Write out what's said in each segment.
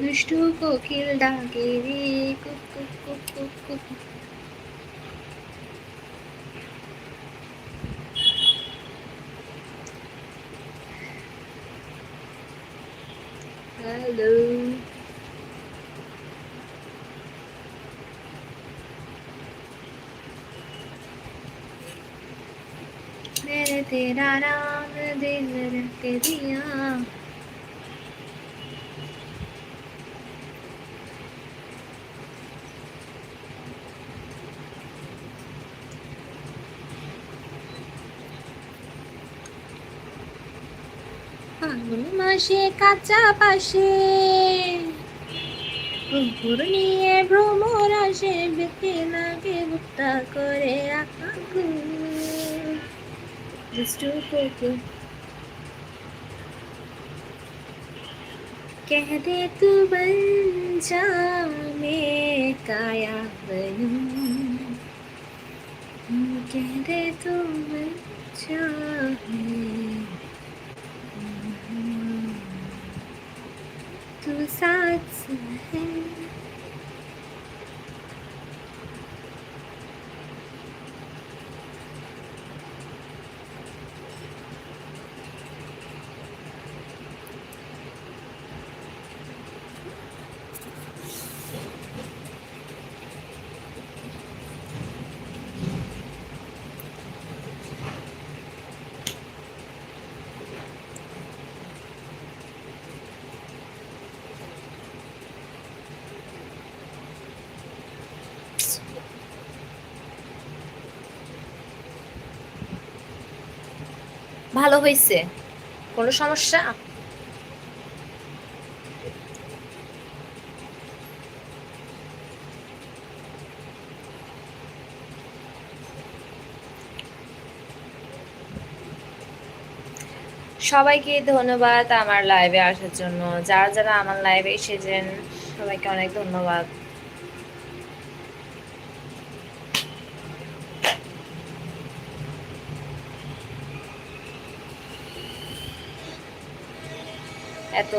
दुष्टू को किल डाके रे कुक कुक कुक कुक कुक हेलो। मेरे तेरा नाम दिल रख दिया। ফাগুন মাসে কাঁচা পাশে কুকুর নিয়ে ভ্রমর আসে বেঁকে লাগে ভুট্টা করে আগুন দুষ্টু কুকুর कह दे तू बन जा मैं काया बनूं कह दे तू बन जा मैं साथ है ভালো হয়েছে কোনো সমস্যা? সবাইকে ধন্যবাদ আমার লাইভে আসার জন্য। যারা যারা আমার লাইভে এসেছেন, সবাইকে অনেক ধন্যবাদ। এত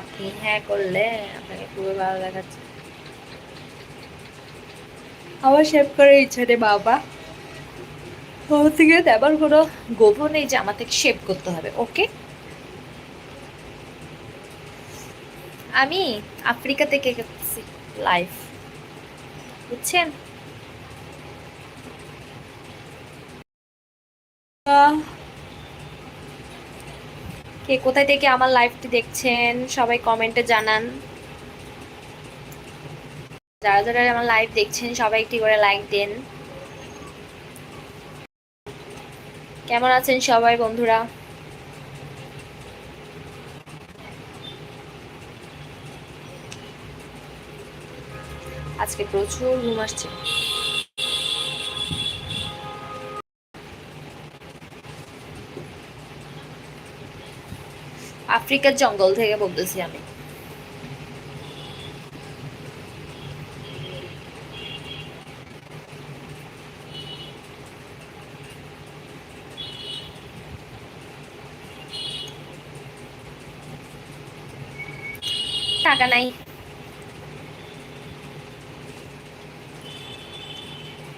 আপনি হ্যাঁ করলে আপনাকে খুবই ভালো দেখাচ্ছে। আমার শেভ করার ইচ্ছা নেই বাবা। থেকে কোনো নেই যে আমার থেকে শেভ করতে হবে ওকে আমি আফ্রিকা থেকে লাইভ বুঝছেন? আহ, কে কোথায় থেকে আমার লাইভটি দেখছেন, সবাই কমেন্টে জানান। যারা যারা আমার লাইভ দেখছেন, সবাই একটি করে লাইক দেন। কেমন আছেন সবাই বন্ধুরা? আজকে প্রচুর ঘুম আসছে। আফ্রিকার জঙ্গল থেকে বলতেছি আমি। টাকা নাই।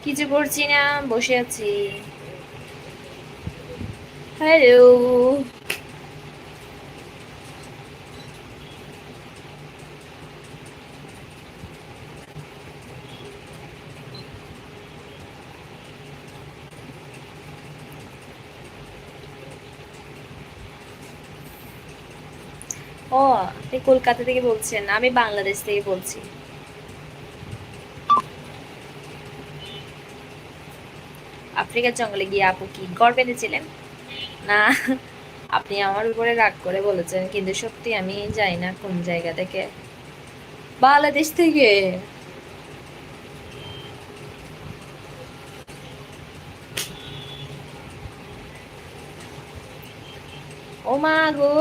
কিছু করছি না বসে আছি। হ্যালো ও, আপনি কলকাতা থেকে বলছেন আমি বাংলাদেশ থেকে বলছি। আফ্রিকার জঙ্গলে গিয়ে আপু কি গড় বেঁধেছিলেন না, আপনি আমার উপরে রাগ করে বলেছেন, কিন্তু সত্যি আমি যাই না কোন জায়গা থেকে। বাংলাদেশ থেকে? ও মা গো!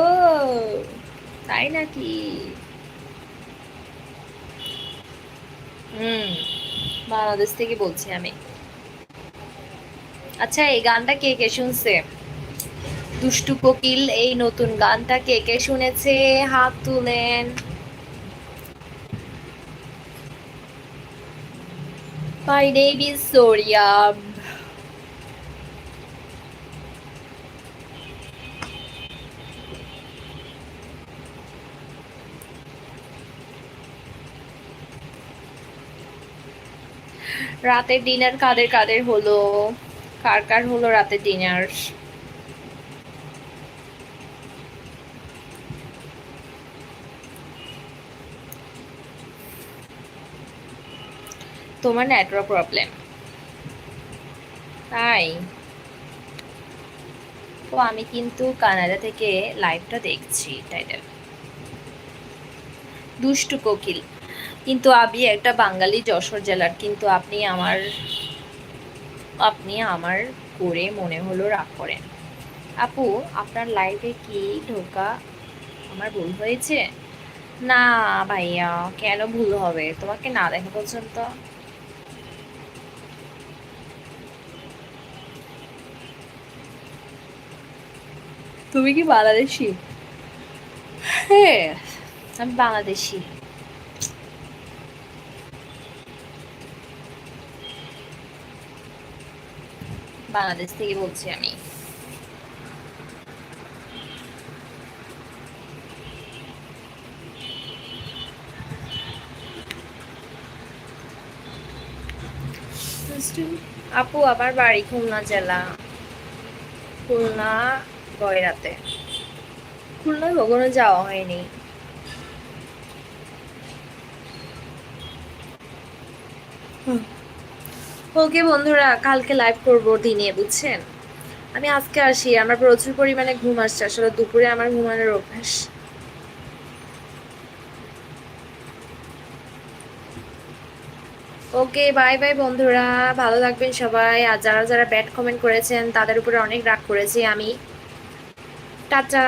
তাই নাকি? হুম, বাংলাদেশ থেকে বলছি আমি। আচ্ছা এই গানটা কে কে শুনছে? দুষ্টু কোকিল, এই নতুন গানটা কে কে শুনেছে? হাত তুলেন। By David সোরিয়া রাতের ডিনার কাদের কাদের হলো? কার কার হলো রাতের ডিনার তোমার নেটওয়ার্ক প্রবলেম তাই। তো আমি কিন্তু কানাডা থেকে লাইভটা দেখছি টাইটেল দুষ্টু কোকিল। কিন্তু আমি একটা বাঙালি যশোর জেলার, কিন্তু আপনি আমার আপনি আমার করে মনে হলো রাগ করেন। আপু, আপনার লাইফে কি ঢোকা আমার ভুল হয়েছে? না ভাইয়া, কেন ভুল হবে? তোমাকে না দেখা পর্যন্ত। তুমি কি বাংলাদেশি? হ্যাঁ আমি বাংলাদেশি। বাংলাদেশ থেকে বলছি আমি। আপু, আবার বাড়ি খুলনা জেলা। খুলনা গয়রাতে খুলনায় কখনো যাওয়া হয়নি। ওকে বন্ধুরা, কালকে লাইভ করব দিনে, বুঝছেন? আমি আজকে আসি, আমার প্রচুর পরিমাণে ঘুম আসছে, আসলে দুপুরে আমার ঘুমানোর অভ্যাস। ওকে বাই বাই বন্ধুরা, ভালো থাকবেন সবাই। আর যারা যারা ব্যাড কমেন্ট করেছেন, তাদের উপরে অনেক রাগ করেছি আমি। টাটা।